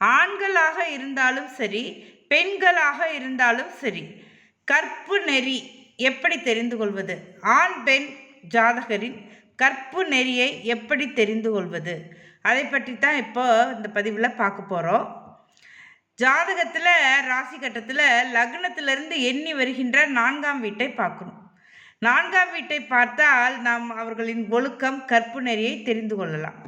ஆண்களாக இருந்தாலும் சரி பெண்களாக இருந்தாலும் சரி கற்பு நெறி எப்படி தெரிந்து கொள்வது? ஆண் பெண் ஜாதகரின் கற்பு நெறியை எப்படி தெரிந்து கொள்வது? அதை பற்றி தான் இப்போ இந்த பதிவில் பார்க்க போகிறோம் ஜாதகத்தில் ராசி கட்டத்தில் லக்னத்திலிருந்து எண்ணி வருகின்ற நான்காம் வீட்டை பார்க்கணும். நான்காம் வீட்டை பார்த்தால் நாம் அவர்களின் ஒழுக்கம் கற்பு நெறியை தெரிந்து கொள்ளலாம்.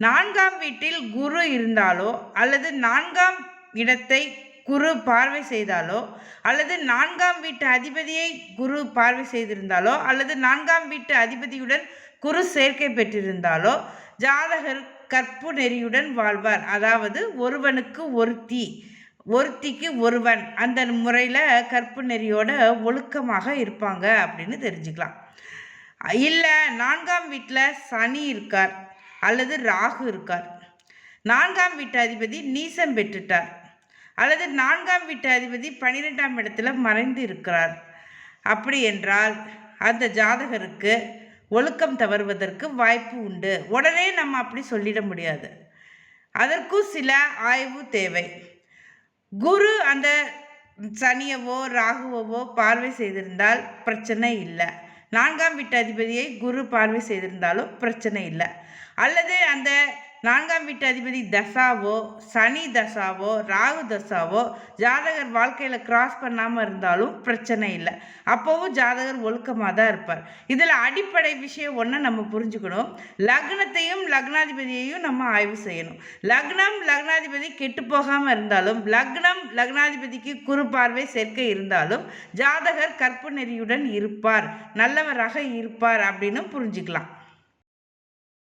நான்காம் வீட்டில் குரு இருந்தாலோ அல்லது நான்காம் இடத்தை குரு பார்வை செய்தாலோ அல்லது நான்காம் வீட்டு அதிபதியை குரு பார்வை செய்திருந்தாலோ அல்லது நான்காம் வீட்டு அதிபதியுடன் குரு சேர்க்கை பெற்றிருந்தாலோ ஜாதகர் கற்பு நெறியுடன் வாழ்வார். அதாவது ஒருவனுக்கு ஒருத்தி ஒருத்திக்கு ஒருவன் அந்த முறையில் கற்பு நெறியோட ஒழுக்கமாக இருப்பாங்க அப்படின்னு தெரிஞ்சுக்கலாம். இல்லை நான்காம் வீட்டில் சனி இருக்கார். அல்லது ராகு இருக்கார். நான்காம் வீட்டு அதிபதி நீசம் பெற்றுட்டார். அல்லது நான்காம் வீட்டு அதிபதி பன்னிரெண்டாம் இடத்துல மறைந்து இருக்கிறார். அப்படி என்றால் அந்த ஜாதகருக்கு ஒழுக்கம் தவறுவதற்கு வாய்ப்பு உண்டு. உடனே நம்ம அப்படி சொல்லிட முடியாது. அதற்கும் சில ஆய்வு தேவை. குரு அந்த சனியவோ ராகுவவோ பார்வை செய்திருந்தால் பிரச்சனை இல்லை. நான்காம் வீட்டு அதிபதியை குரு பார்வை செய்திருந்தாலும் பிரச்சனை இல்லை. அல்லது அந்த நான்காம் வீட்டு அதிபதி தசாவோ சனி தசாவோ ராகு தசாவோ ஜாதகர் வாழ்க்கையில் கிராஸ் பண்ணாமல் இருந்தாலும் பிரச்சனை இல்லை. அப்போவும் ஜாதகர் ஒழுக்கமாக தான் இருப்பார். இதில் அடிப்படை விஷயம் ஒன்று நம்ம புரிஞ்சுக்கணும். லக்னத்தையும் லக்னாதிபதியையும் நம்ம ஆய்வு செய்யணும். லக்னம் லக்னாதிபதி கெட்டு போகாமல் இருந்தாலும் லக்னம் லக்னாதிபதிக்கு குறு பார்வை சேர்க்கை இருந்தாலும் ஜாதகர் கற்பு நெறியுடன் இருப்பார். நல்லவராக இருப்பார் அப்படின்னு புரிஞ்சுக்கலாம்.